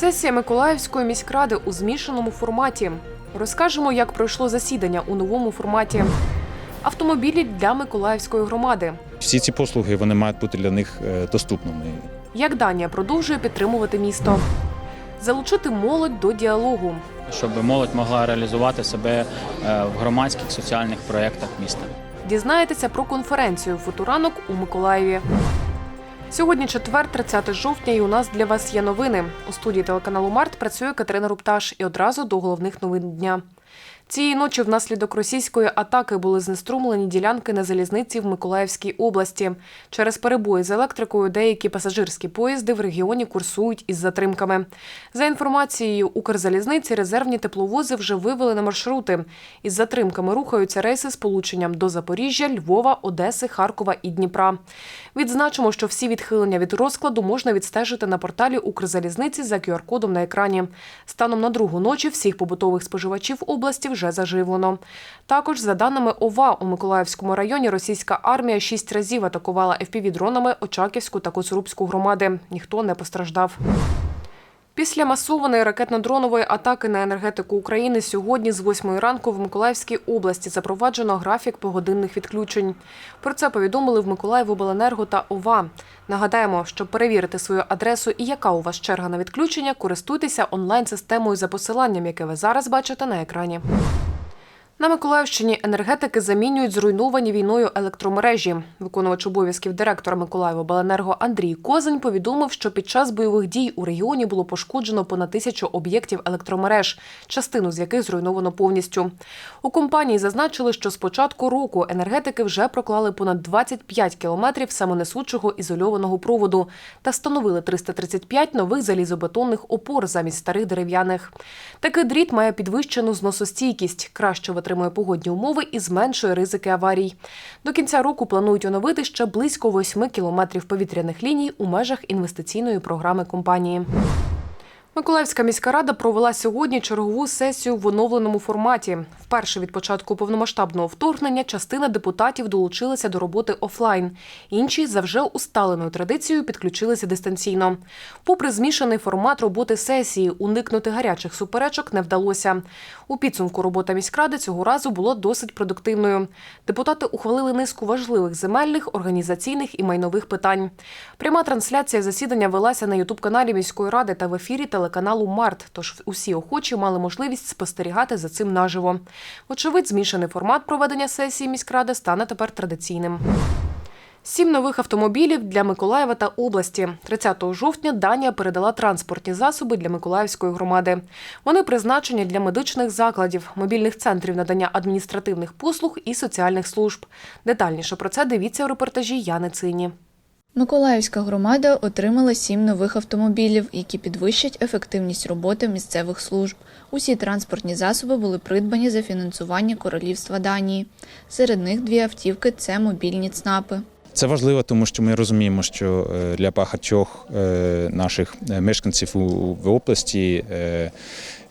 Сесія Миколаївської міськради у змішаному форматі. Розкажемо, як пройшло засідання у новому форматі. Автомобілі для Миколаївської громади. Всі ці послуги вони мають бути для них е, доступними. Як Данія продовжує підтримувати місто. Залучити молодь до діалогу. щоб молодь могла реалізувати себе е, в громадських соціальних проєктах міста. Дізнаєтеся про конференцію Футуранок у Миколаєві. Сьогодні четвер, 30 жовтня, і у нас для вас є новини. У студії телеканалу Март працює Катерина Рупташ. І одразу до головних новин дня. Цієї ночі внаслідок російської атаки були знеструмлені ділянки на залізниці в Миколаївській області. Через перебої з електрикою деякі пасажирські поїзди в регіоні курсують із затримками. За інформацією Укрзалізниці, резервні тепловози вже вивели на маршрути. Із затримками рухаються рейси з полученням до Запоріжжя, Львова, Одеси, Харкова і Дніпра. Відзначимо, що всі відхилення від розкладу можна відстежити на порталі Укрзалізниці за QR-кодом на екрані. Станом на другу ночі всіх побутових споживачів області вже заживлено. Також, за даними ОВА, у Миколаївському районі російська армія шість разів атакувала FPV-дронами Очаківську та Коцурубську громади. Ніхто не постраждав. Після масованої ракетно-дронової атаки на енергетику України сьогодні з 8 ранку в Миколаївській області запроваджено графік погодинних відключень. Про це повідомили в Миколаївобленерго та ОВА. Нагадаємо, щоб перевірити свою адресу і яка у вас черга на відключення, користуйтеся онлайн-системою за посиланням, яке ви зараз бачите на екрані. На Миколаївщині енергетики замінюють зруйновані війною електромережі. Виконувач обов'язків директора Миколаєва Андрій Козень повідомив, що під час бойових дій у регіоні було пошкоджено понад тисячу об'єктів електромереж, частину з яких зруйновано повністю. У компанії зазначили, що з початку року енергетики вже проклали понад 25 кілометрів самонесучого ізольованого проводу та встановили 335 нових залізобетонних опор замість старих дерев'яних. Такий дріт має підвищену зносостійкість, краще витримує погодні умови і зменшує ризики аварій. До кінця року планують оновити ще близько 8 кілометрів повітряних ліній у межах інвестиційної програми компанії. Миколаївська міська рада провела сьогодні чергову сесію в оновленому форматі. Вперше від початку повномасштабного вторгнення частина депутатів долучилася до роботи офлайн. Інші за вже усталеною традицією підключилися дистанційно. Попри змішаний формат роботи сесії, уникнути гарячих суперечок не вдалося. У підсумку робота міськради цього разу була досить продуктивною. Депутати ухвалили низку важливих земельних, організаційних і майнових питань. Пряма трансляція засідання велася на ютуб-каналі міської ради та в ефірі телеканалу Март. Тож усі охочі мали можливість спостерігати за цим наживо. Вочевидь, змішаний формат проведення сесії міськради стане тепер традиційним. Сім нових автомобілів для Миколаєва та області. 30 жовтня Данія передала транспортні засоби для Миколаївської громади. Вони призначені для медичних закладів, мобільних центрів надання адміністративних послуг і соціальних служб. Детальніше про це дивіться у репортажі Яни Цині. Миколаївська громада отримала сім нових автомобілів, які підвищать ефективність роботи місцевих служб. Усі транспортні засоби були придбані за фінансування Королівства Данії. Серед них дві автівки це мобільні ЦНАПи. Це важливо, тому що ми розуміємо, що е, для багатьох е, наших е, мешканців в області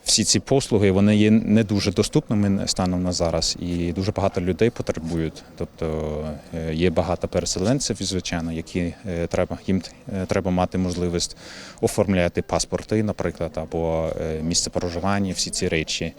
всі ці послуги вони є не дуже доступними станом на зараз, і дуже багато людей потребують. Тобто е, є багато переселенців, звичайно, які е, треба їм е, треба мати можливість оформляти паспорти, наприклад, або місце проживання, всі ці речі.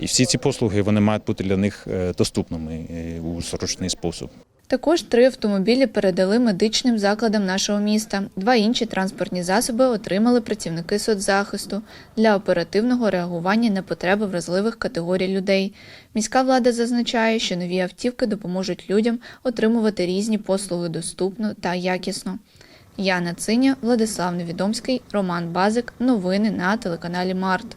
І всі ці послуги вони мають бути для них доступними у зручний спосіб. Також три автомобілі передали медичним закладам нашого міста. Два інші транспортні засоби отримали працівники соцзахисту для оперативного реагування на потреби вразливих категорій людей. Міська влада зазначає, що нові автівки допоможуть людям отримувати різні послуги доступно та якісно. Яна Циня, Владислав Невідомський, Роман Базик. Новини на телеканалі Март.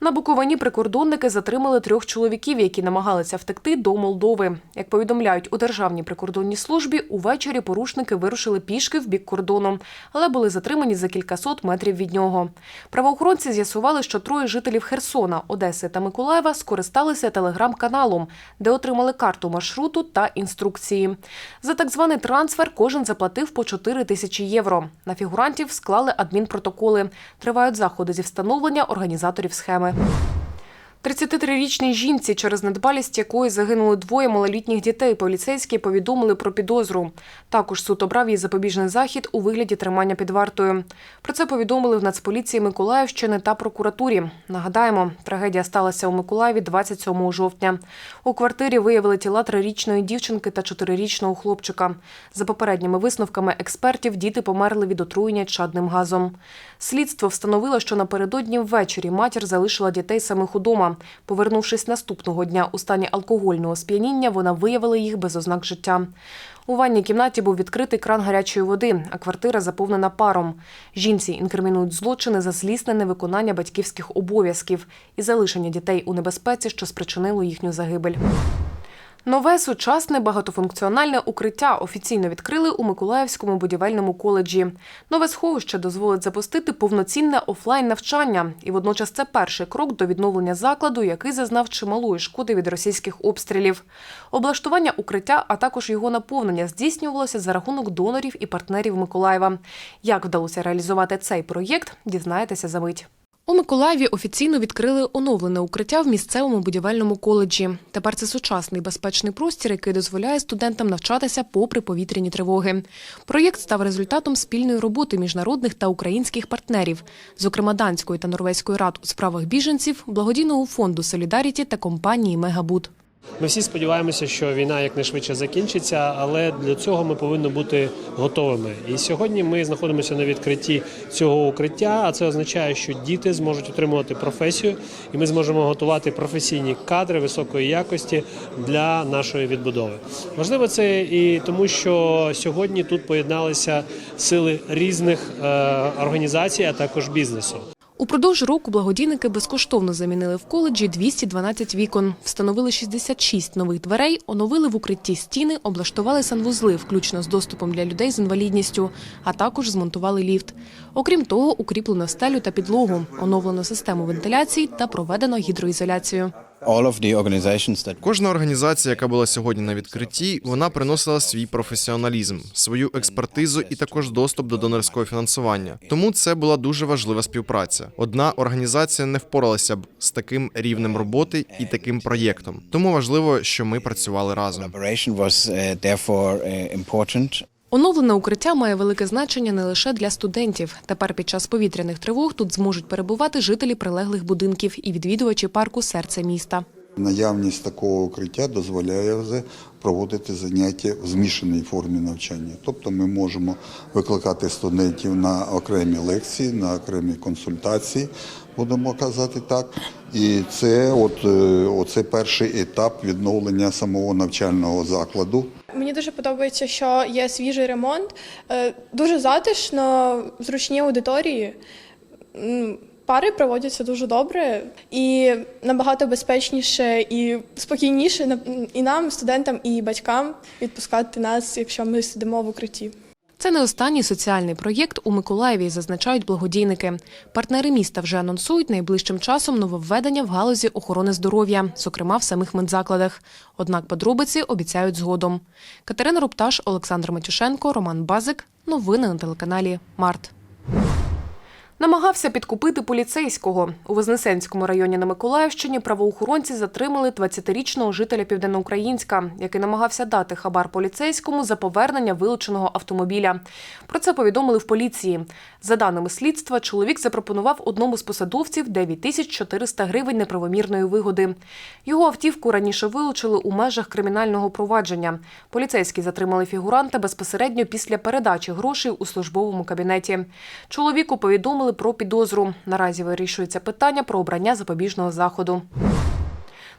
На Буковині прикордонники затримали трьох чоловіків, які намагалися втекти до Молдови. Як повідомляють у Державній прикордонній службі, увечері порушники вирушили пішки в бік кордону, але були затримані за кількасот метрів від нього. Правоохоронці з'ясували, що троє жителів Херсона, Одеси та Миколаєва скористалися телеграм-каналом, де отримали карту маршруту та інструкції. За так званий трансфер кожен заплатив по 4 тисячі євро. На фігурантів склали адмінпротоколи. Тривають заходи зі встановлення організаторів схеми. нами. 33-річній жінці, через недбалість якої загинули двоє малолітніх дітей, поліцейські повідомили про підозру. Також суд обрав їй запобіжний захід у вигляді тримання під вартою. Про це повідомили в Нацполіції Миколаївщини та прокуратурі. Нагадаємо, трагедія сталася у Миколаєві 27 жовтня. У квартирі виявили тіла трирічної дівчинки та чотирирічного хлопчика. За попередніми висновками експертів, діти померли від отруєння чадним газом. Слідство встановило, що напередодні ввечері матір залишила дітей самих удома. Повернувшись наступного дня у стані алкогольного сп'яніння, вона виявила їх без ознак життя. У ванній кімнаті був відкритий кран гарячої води, а квартира заповнена паром. Жінці інкримінують злочини за злісне невиконання батьківських обов'язків і залишення дітей у небезпеці, що спричинило їхню загибель. Нове сучасне багатофункціональне укриття офіційно відкрили у Миколаївському будівельному коледжі. Нове сховище дозволить запустити повноцінне офлайн навчання, і водночас це перший крок до відновлення закладу, який зазнав чималої шкоди від російських обстрілів. Облаштування укриття, а також його наповнення здійснювалося за рахунок донорів і партнерів Миколаєва. Як вдалося реалізувати цей проєкт, дізнаєтеся за мить. У Миколаєві офіційно відкрили оновлене укриття в місцевому будівельному коледжі. Тепер це сучасний безпечний простір, який дозволяє студентам навчатися попри повітряні тривоги. Проєкт став результатом спільної роботи міжнародних та українських партнерів, зокрема данської та норвезької рад у справах біженців, благодійного фонду Солідаріті та компанії Мегабуд. Ми всі сподіваємося, що війна якнайшвидше закінчиться, але для цього ми повинні бути готовими. І сьогодні ми знаходимося на відкритті цього укриття. А це означає, що діти зможуть отримувати професію, і ми зможемо готувати професійні кадри високої якості для нашої відбудови. Важливо це і тому, що сьогодні тут поєдналися сили різних е, організацій, а також бізнесу. Упродовж року благодійники безкоштовно замінили в коледжі 212 вікон, встановили 66 нових дверей, оновили в укритті стіни, облаштували санвузли, включно з доступом для людей з інвалідністю, а також змонтували ліфт. Окрім того, укріплено стелю та підлогу, оновлено систему вентиляції та проведено гідроізоляцію. Кожна організація, яка була сьогодні на відкритті, вона приносила свій професіоналізм, свою експертизу і також доступ до донорського фінансування. Тому це була дуже важлива співпраця. Одна організація не впоралася б з таким рівнем роботи і таким проєктом. Тому важливо, що ми працювали разом. Оновлене укриття має велике значення не лише для студентів. Тепер під час повітряних тривог тут зможуть перебувати жителі прилеглих будинків і відвідувачі парку серце міста. Наявність такого укриття дозволяє проводити заняття в змішаній формі навчання. Тобто ми можемо викликати студентів на окремі лекції, на окремі консультації, будемо казати так. І це от, е, оце перший етап відновлення самого навчального закладу. Мені дуже подобається, що є свіжий ремонт, е, дуже затишно, зручні аудиторії. Пари проводяться дуже добре і набагато безпечніше і спокійніше і нам, студентам, і батькам відпускати нас, якщо ми сидимо в укритті. Це не останній соціальний проєкт у Миколаєві, зазначають благодійники. Партнери міста вже анонсують найближчим часом нововведення в галузі охорони здоров'я, зокрема в самих медзакладах. Однак подробиці обіцяють згодом. Катерина Рупташ, Олександр Матюшенко, Роман Базик. Новини на телеканалі Март. Намагався підкупити поліцейського. У Вознесенському районі на Миколаївщині правоохоронці затримали 20-річного жителя Південноукраїнська, який намагався дати хабар поліцейському за повернення вилученого автомобіля. Про це повідомили в поліції. За даними слідства, чоловік запропонував одному з посадовців 9 тисяч 400 гривень неправомірної вигоди. Його автівку раніше вилучили у межах кримінального провадження. Поліцейські затримали фігуранта безпосередньо після передачі грошей у службовому кабінеті. Чоловіку повідомили про підозру. Наразі вирішується питання про обрання запобіжного заходу.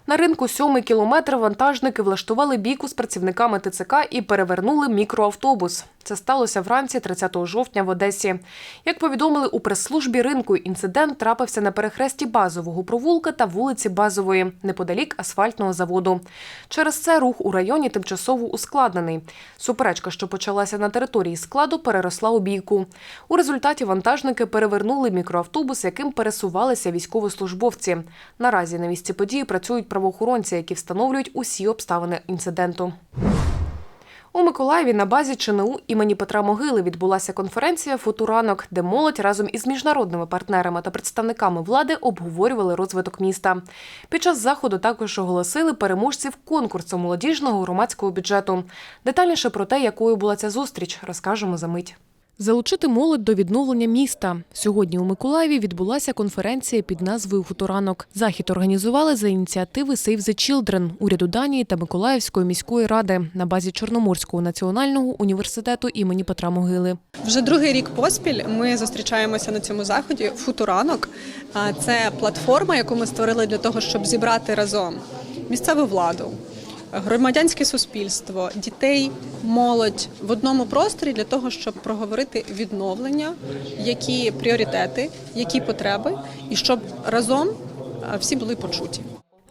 На ринку сьомий кілометр вантажники влаштували бійку з працівниками ТЦК і перевернули мікроавтобус. Це сталося вранці 30 жовтня в Одесі. Як повідомили у прес-службі ринку, інцидент трапився на перехресті базового провулка та вулиці Базової, неподалік асфальтного заводу. Через це рух у районі тимчасово ускладнений. Суперечка, що почалася на території складу, переросла у бійку. У результаті вантажники перевернули мікроавтобус, яким пересувалися військовослужбовці. Наразі на місці події працюють правоохоронці, які встановлюють усі обставини інциденту. У Миколаєві на базі ЧНУ імені Петра Могили відбулася конференція Футуранок, де молодь разом із міжнародними партнерами та представниками влади обговорювали розвиток міста. Під час заходу також оголосили переможців конкурсу молодіжного громадського бюджету. Детальніше про те, якою була ця зустріч, розкажемо за мить. Залучити молодь до відновлення міста. Сьогодні у Миколаєві відбулася конференція під назвою Футуранок. Захід організували за ініціативи Save the Children, уряду Данії та Миколаївської міської ради на базі Чорноморського національного університету імені Петра Могили. Вже другий рік поспіль ми зустрічаємося на цьому заході. Футуранок це платформа, яку ми створили для того, щоб зібрати разом місцеву владу, громадянське суспільство, дітей, молодь в одному просторі для того, щоб проговорити відновлення, які пріоритети, які потреби, і щоб разом всі були почуті.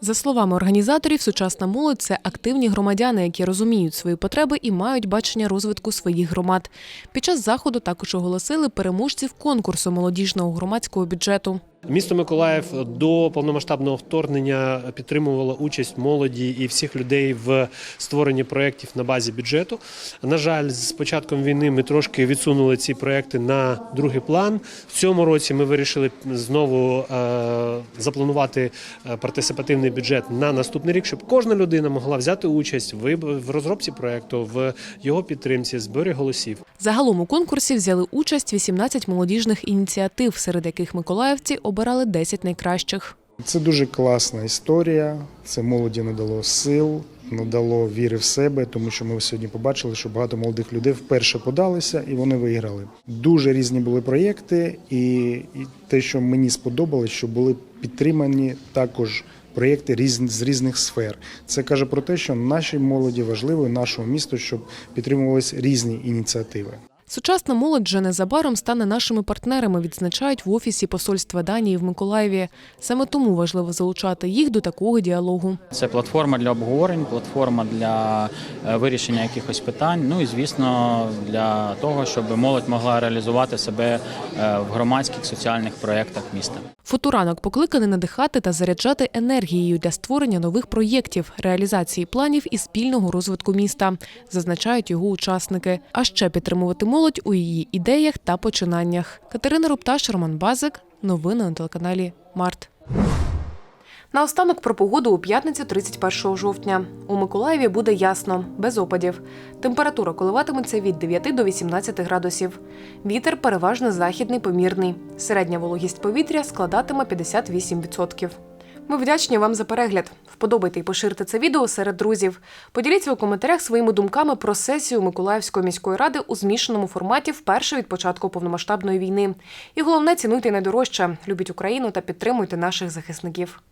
За словами організаторів, сучасна молодь це активні громадяни, які розуміють свої потреби і мають бачення розвитку своїх громад. Під час заходу також оголосили переможців конкурсу молодіжного громадського бюджету. Місто Миколаїв до повномасштабного вторгнення підтримувало участь молоді і всіх людей в створенні проєктів на базі бюджету. На жаль, з початком війни ми трошки відсунули ці проєкти на другий план. В цьому році ми вирішили знову е, запланувати е, партисипативний бюджет на наступний рік, щоб кожна людина могла взяти участь в, розробці проєкту, в його підтримці, зборі голосів. Загалом у конкурсі взяли участь 18 молодіжних ініціатив, серед яких миколаївці обирали 10 найкращих. Це дуже класна історія. Це молоді надало сил, надало віри в себе, тому що ми сьогодні побачили, що багато молодих людей вперше подалися і вони виграли. Дуже різні були проєкти, і, те, що мені сподобалось, що були підтримані також. Проєкти різ- з різних сфер. Це каже про те, що нашій молоді важливо нашому місту, щоб підтримувались різні ініціативи. Сучасна молодь вже незабаром стане нашими партнерами, відзначають в офісі посольства Данії в Миколаєві. Саме тому важливо залучати їх до такого діалогу. Це платформа для обговорень, платформа для е, вирішення якихось питань. Ну і звісно, для того, щоб молодь могла реалізувати себе е, в громадських соціальних проєктах міста. Футуранок покликаний надихати та заряджати енергією для створення нових проєктів, реалізації планів і спільного розвитку міста, зазначають його учасники. А ще підтримувати молодь у її ідеях та починаннях. Катерина Рупташ, Роман Базик. Новини на телеканалі Март. Наостанок про погоду у п'ятницю 31 жовтня. У Миколаєві буде ясно, без опадів. Температура коливатиметься від 9 до 18 градусів. Вітер переважно західний помірний. Середня вологість повітря складатиме 58%. Ми вдячні вам за перегляд. Вподобайте і поширте це відео серед друзів. Поділіться у коментарях своїми думками про сесію Миколаївської міської ради у змішаному форматі вперше від початку повномасштабної війни. І головне цінуйте найдорожче, любіть Україну та підтримуйте наших захисників.